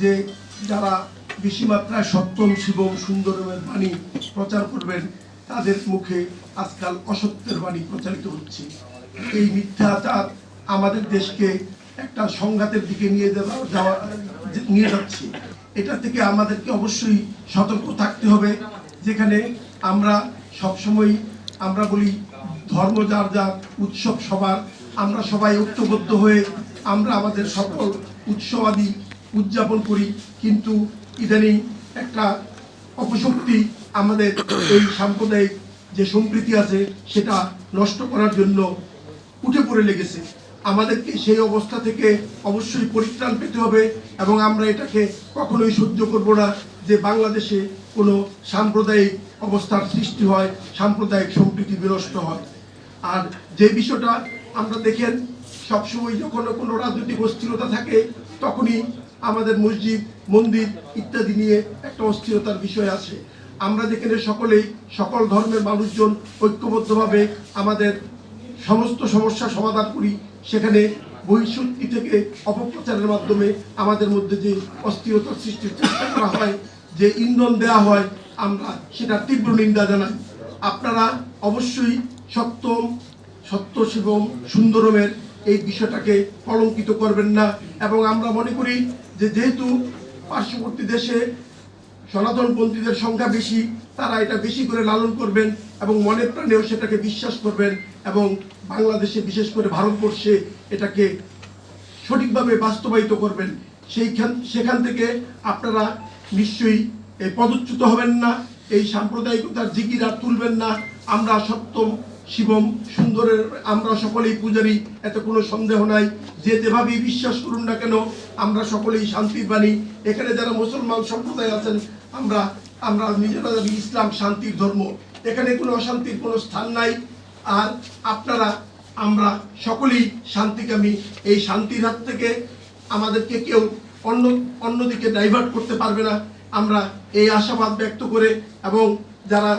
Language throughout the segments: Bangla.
যে যারা বেশি মাত্রায় সত্যম শিবম, সুন্দরমের বাণী প্রচার করবেন, তাদের মুখে আজকাল অসত্যের বাণী প্রচারিত হচ্ছে। এই মিথ্যাচার আমাদের দেশকে একটা সংঘাতের দিকে নিয়ে যাওয়া নিয়ে যাচ্ছে। এটা থেকে আমাদেরকে অবশ্যই সতর্ক থাকতে হবে, যেখানে আমরা সবসময় আমরা বলি ধর্ম যার যার উৎসব সবার, আমরা সবাই ঐক্যবদ্ধ হয়ে আমরা আমাদের সকল উৎসবাদি উদযাপন করি, কিন্তু ইদানিং একটা অপশক্তি আমাদের এই সাম্প্রদায়িক যে সম্প্রীতি আছে, সেটা নষ্ট করার জন্য উঠে পড়ে লেগেছে। আমাদেরকে সেই অবস্থা থেকে অবশ্যই পরিত্রাণ পেতে হবে এবং আমরা এটাকে কখনোই সহ্য করব না যে বাংলাদেশে কোনো সাম্প্রদায়িক অবস্থার সৃষ্টি হয়, সাম্প্রদায়িক সম্প্রীতি বিনষ্ট হয়। আর যে বিষয়টা আমরা দেখেন, সবসময় যখন কোনো রাজনৈতিক অস্থিরতা থাকে, তখনই আমাদের মসজিদ, মন্দির ইত্যাদি নিয়ে একটা অস্থিরতার বিষয় আছে। আমরা যেখানে সকলেই সকল ধর্মের মানুষজন ঐক্যবদ্ধভাবে আমাদের সমস্ত সমস্যা সমাধান করি, সেখানে বহিঃশক্তি থেকে অপপ্রচারের মাধ্যমে আমাদের মধ্যে যে অস্থিরতার সৃষ্টির চেষ্টা করা হয়, যে ইন্ধন দেওয়া হয়, আমরা সেটা তীব্র নিন্দা জানাই। আপনারা অবশ্যই সত্যম, সত্য, শিবম, সুন্দরমের এই বিষয়টাকে কলঙ্কিত করবেন না। এবং আমরা মনে করি যে যেহেতু পার্শ্ববর্তী দেশে সনাতনপন্থীদের সংখ্যা বেশি, তারা এটা বেশি করে লালন করবেন এবং মনে প্রাণেও সেটাকে বিশ্বাস করবেন এবং বাংলাদেশে, বিশেষ করে ভারতবর্ষে এটাকে সঠিকভাবে বাস্তবায়িত করবেন। সেইখান, সেখান থেকে আপনারা নিশ্চয়ই পদচ্যুত হবেন না, এই সাম্প্রদায়িকতার জিকির তুলবেন না। আমরা সপ্তম শিবম সুন্দরের, আমরা সকলেই পূজারী, এত কোনো সন্দেহ নাই। যে যেভাবেই বিশ্বাস করুন না কেন, আমরা সকলেই শান্তির বাণী এখানে যারা মুসলমান সম্প্রদায় আছেন, আমরা আমরা নিজেরা ইসলাম শান্তির ধর্ম। এখানে কোনো অশান্তির কোনো স্থান নাই। আর আপনারা, আমরা সকলেই শান্তিকামী। এই শান্তির হাত থেকে আমাদেরকে কেউ অন্য, অন্যদিকে ডাইভার্ট করতে পারবে না। আমরা এই আশাবাদ ব্যক্ত করে এবং যারা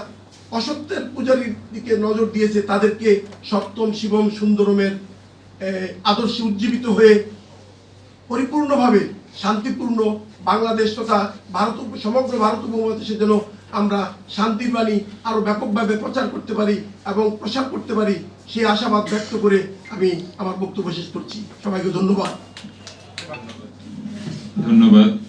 অসত্যের পূজারীর দিকে নজর দিয়েছে তাদেরকে সপ্তম শিবম সুন্দরমের আদর্শে উজ্জীবিত হয়ে পরিপূর্ণভাবে শান্তিপূর্ণ বাংলাদেশ তথা ভারত সমগ্র ভারত উপমহাদেশে যেন আমরা শান্তির বাণী আরও ব্যাপকভাবে প্রচার করতে পারি এবং প্রসার করতে পারি সেই আশাবাদ ব্যক্ত করে আমি আমার বক্তব্য শেষ করছি। সবাইকে ধন্যবাদ। ধন্যবাদ।